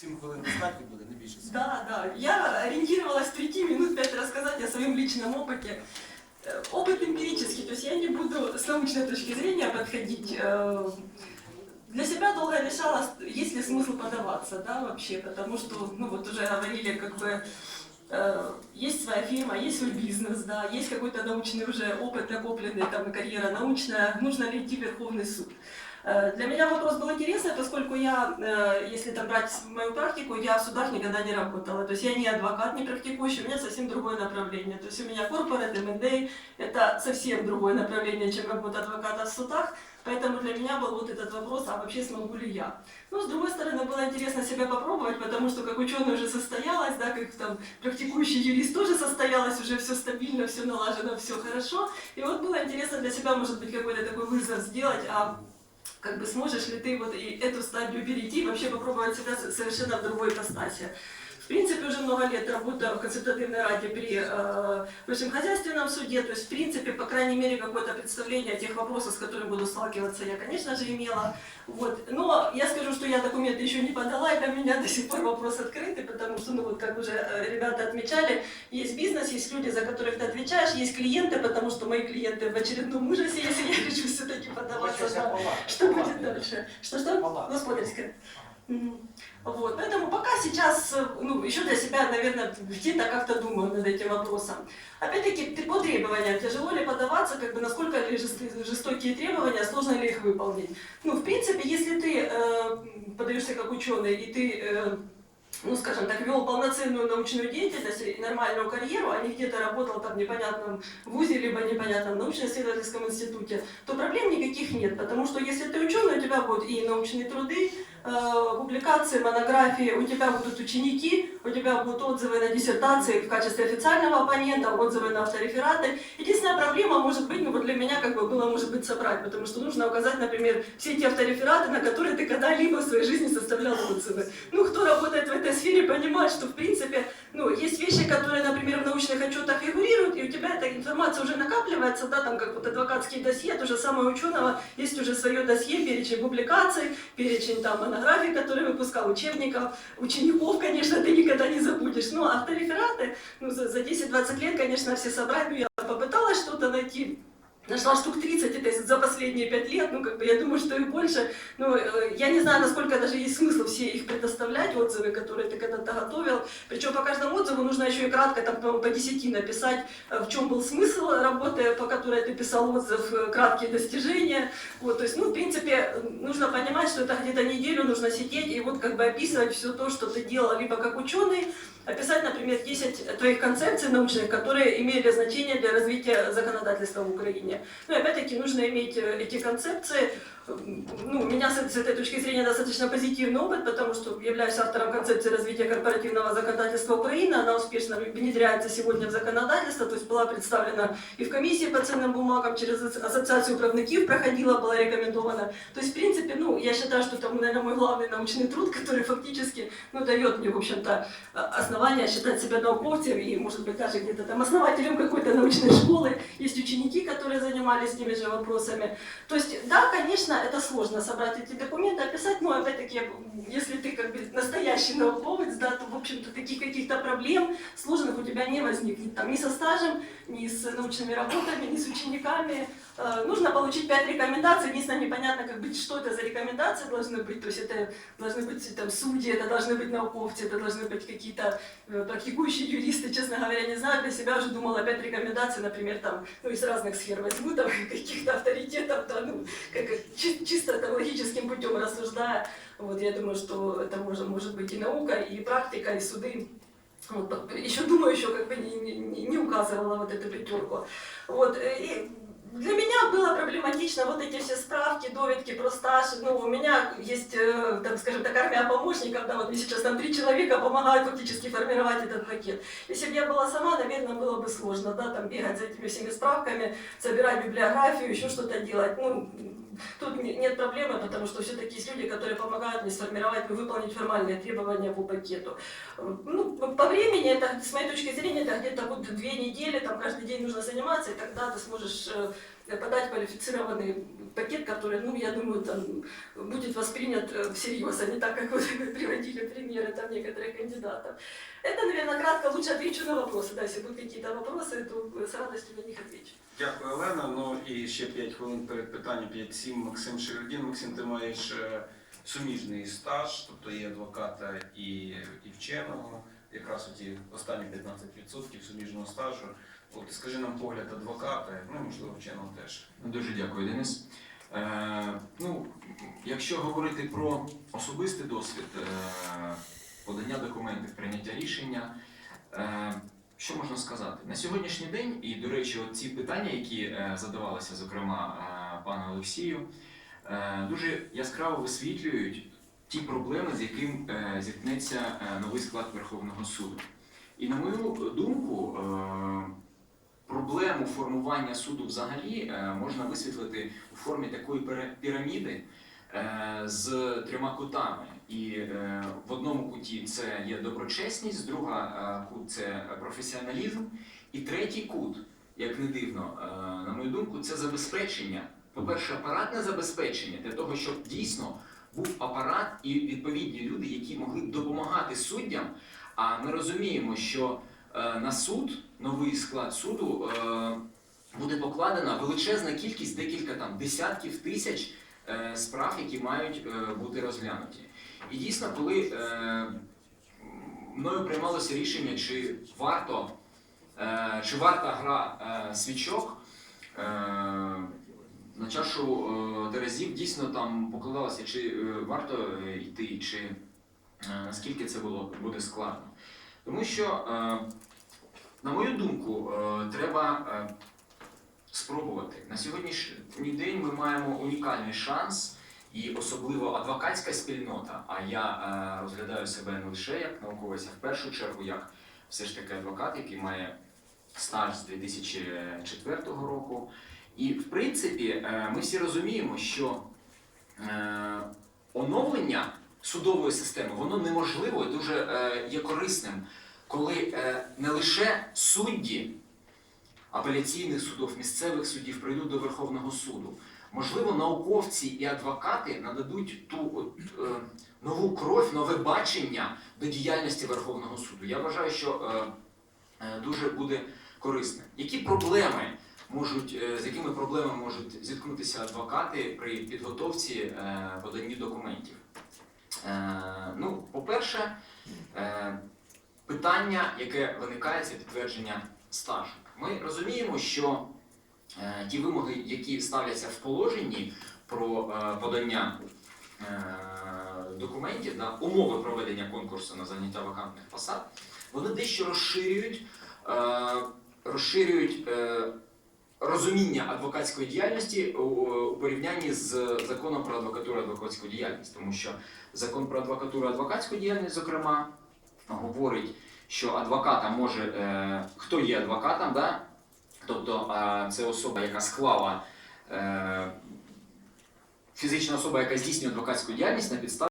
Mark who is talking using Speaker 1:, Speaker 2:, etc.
Speaker 1: 7 хвилин достатньо буде, не більше.
Speaker 2: Да, да. Я ориентировалась в 3 минут 5 рассказать о своем личном опыте. Э, Опыт эмпирический, то есть я не буду с научной точки зрения подходить. Э, Для себя долго решала, есть ли смысл подаваться, да, вообще, потому что, ну вот уже говорили, как бы, э, есть своя фирма, есть свой бизнес, да, есть какой-то научный уже опыт накопленный, там, карьера научная, нужно ли идти в Верховный суд. Э, Для меня вопрос был интересный, поскольку я, э, если там брать мою практику, я в судах никогда не работала. То есть я не адвокат, не практикующий, у меня совсем другое направление. То есть у меня корпорат, M&A, это совсем другое направление, чем работа адвоката в судах. Поэтому для меня был вот этот вопрос, а вообще смогу ли я? Ну, с другой стороны, было интересно себя попробовать, потому что как ученый уже состоялась, да, как там практикующий юрист тоже состоялась, уже все стабильно, все налажено, все хорошо. И вот было интересно для себя, может быть, какой-то такой вызов сделать, а как бы сможешь ли ты вот и эту стадию перейти, вообще попробовать себя совершенно в другой ипостаси. В принципе, уже много лет работаю в консультативной раде при э, высшем хозяйственном суде, то есть, в принципе, по крайней мере, какое-то представление о тех вопросах, с которыми буду сталкиваться, я, конечно же, имела. Вот. Но я скажу, что я документы еще не подала, и для меня до сих пор вопрос открытый, потому что, ну вот, как уже э, ребята отмечали, есть бизнес, есть люди, за которых ты отвечаешь, есть клиенты, потому что мои клиенты в очередном ужасе, если я решу все-таки подаваться. да. Что будет дальше? Что-что?
Speaker 1: Палата.
Speaker 2: Господарская. Вот, поэтому пока сейчас, ну, еще для себя, наверное, где-то как-то думаю над этим вопросом. Опять-таки, по требованиям, тяжело ли подаваться, как бы, насколько ли жест- жестокие требования, сложно ли их выполнить. Ну, в принципе, если ты э, подаешься как ученый, и ты э, ну, скажем так, вел полноценную научную деятельность и нормальную карьеру, а не где-то работал там в непонятном вузе, либо непонятном научно-исследовательском институте, то проблем никаких нет, потому что если ты ученый, у тебя будут и научные труды, э, публикации, монографии, у тебя будут ученики, у тебя будут отзывы на диссертации в качестве официального оппонента, отзывы на авторефераты. Единственная проблема может быть, ну вот для меня как бы было, может быть, собрать, потому что нужно указать, например, все те авторефераты, на которые ты когда-либо в своей жизни составлял отзывы. Ну, кто работает в этой сфере, понимает, что, в принципе, ну, есть вещи, которые, например, в научных отчетах фигурируют, и у тебя эта информация уже накапливается, да, там, как вот адвокатские досье, то же самое ученого, есть уже свое досье, перечень публикаций, перечень там монографий, которые выпускал, учебников, учеников, конечно, ты никогда не забудешь. Ну, авторефераты, ну, за 10-20 лет, конечно, все собрать, ну, я попыталась что-то найти, Нашла штук 30, это за последние 5 лет, ну, как бы, я думаю, что и больше. Ну, э, я не знаю, насколько даже есть смысл все их предоставлять, отзывы, которые ты когда-то готовил. Причем по каждому отзыву нужно еще и кратко, там, по, 10 написать, э, в чем был смысл работы, по которой ты писал отзыв, э, краткие достижения. Вот, то есть, ну, в принципе, нужно понимать, что это где-то неделю нужно сидеть и вот как бы описывать все то, что ты делал, либо как ученый, описать, например, 10 твоих концепций научных, которые имели значение для развития законодательства в Украине. Ну опять-таки нужно иметь э, эти концепции. Ну, у меня с, с этой точки зрения достаточно позитивный опыт, потому что являюсь автором концепции развития корпоративного законодательства Украины. Она успешно внедряется сегодня в законодательство, то есть была представлена и в комиссии по ценным бумагам, через ас- ассоциацию правников проходила, была рекомендована. То есть, в принципе, ну, я считаю, что это, наверное, мой главный научный труд, который фактически, ну, дает мне, в общем-то, э, основания считать себя науковцем и, может быть, даже где-то там основателем какой-то научной школы. Есть ученики, которые занимались теми же вопросами. То есть, да, конечно, это сложно собрать эти документы, описать, но опять-таки, если ты как бы настоящий науковец, да, то, в общем-то, таких каких-то проблем сложных у тебя не возникнет. Там, ни со стажем, ни с научными работами, ни с учениками. Э, Нужно получить пять рекомендаций, единственное, непонятно, как быть, что это за рекомендации должны быть. То есть это должны быть там, судьи, это должны быть науковцы, это должны быть какие-то э, практикующие юристы, честно говоря, не знаю, для себя уже думала пять рекомендаций, например, там, ну, из разных сфер возьму, там, каких-то авторитетов, да, ну, как, чи- чисто там, логическим путем рассуждая, вот, я думаю, что это может, может быть и наука, и практика, и суды. Вот, еще думаю, еще как бы не, не, не указывала вот эту пятерку. Вот, э, и для меня было проблематично вот эти все справки, довідки про стаж. Ну, у меня есть, э, там, скажем так, армия помощников, да, вот мне сейчас там три человека помогают фактически формировать этот пакет. Если бы я была сама, наверное, было бы сложно, да, там бегать за этими всеми справками, собирать библиографию, еще что-то делать. Ну, тут не- нет проблемы, потому что все-таки есть люди, которые помогают мне сформировать, ну, выполнить формальные требования по пакету. Ну, по времени, это, с моей точки зрения, это где-то вот две недели, там каждый день нужно заниматься, и тогда ты сможешь э, подать квалифицированный пакет, который, ну, я думаю, там будет воспринят э, всерьез, а не так, как вы приводили примеры там некоторых кандидатов. Это, наверное, кратко лучше отвечу на вопросы. Да, если будут какие-то вопросы, то с радостью на них отвечу.
Speaker 1: Дякую, Олена. Ну і ще 5 хвилин перед питанням 5-7 Максим Шередін. Максим, ти маєш е, суміжний стаж, тобто і адвоката, і, і вченого. Якраз оті останні 15% суміжного стажу. От скажи нам погляд адвоката, ну можливо вченого теж.
Speaker 3: Ну, Дуже дякую, Денис. Е, ну, якщо говорити про особистий досвід е, подання документів, прийняття рішення, е, що можна сказати? На сьогоднішній день, і, до речі, ці питання, які е, задавалися, зокрема, е, пану Олексію, е, дуже яскраво висвітлюють ті проблеми, з яким е, зіткнеться е, новий склад Верховного суду. І на мою думку, е, проблему формування суду взагалі можна висвітлити у формі такої піраміди з трьома кутами. І в одному куті це є доброчесність, друга кут це професіоналізм, і третій кут, як не дивно, на мою думку, це забезпечення. По-перше, апаратне забезпечення для того, щоб дійсно був апарат і відповідні люди, які могли допомагати суддям. А ми розуміємо, що е, на суд, новий склад суду, е, буде покладена величезна кількість, декілька там десятків тисяч е, справ, які мають бути розглянуті. І дійсно, коли мною приймалося рішення, чи варто, чи варта гра свічок. На чашу е, терезів дійсно там покладалося, чи е, варто е, йти, чи наскільки це було буде складно. Тому що, на мою думку, треба спробувати. На сьогоднішній день ми маємо унікальний шанс, і особливо адвокатська спільнота. А я е, розглядаю себе не лише як науковець, а в першу чергу як все ж таки адвокат, який має стаж з 2004 року. І в принципі, е, ми всі розуміємо, що е, оновлення судової системи воно неможливо і дуже е, є корисним, коли не лише судді апеляційних судів, місцевих судів прийдуть до Верховного суду. Можливо, науковці і адвокати нададуть ту от, е, нову кров, нове бачення до діяльності Верховного суду. Я вважаю, що е, дуже буде корисним. Які проблеми можуть, е, з якими проблемами можуть зіткнутися адвокати при підготовці е, поданні документів? Е, ну, по-перше, питання, яке виникає, це підтвердження стажу. Ми розуміємо, що ті вимоги, які ставляться в положенні про подання документів, да, умови проведення конкурсу на заняття вакантних посад, вони дещо розширюють, розширюють розуміння адвокатської діяльності у, порівнянні з законом про адвокатуру адвокатську діяльність, тому що закон про адвокатуру і адвокатську діяльність, зокрема, говорить, що адвоката може, е, хто є адвокатом, да? тобто е, це особа, яка склала е, фізична особа, яка здійснює адвокатську діяльність на підставі.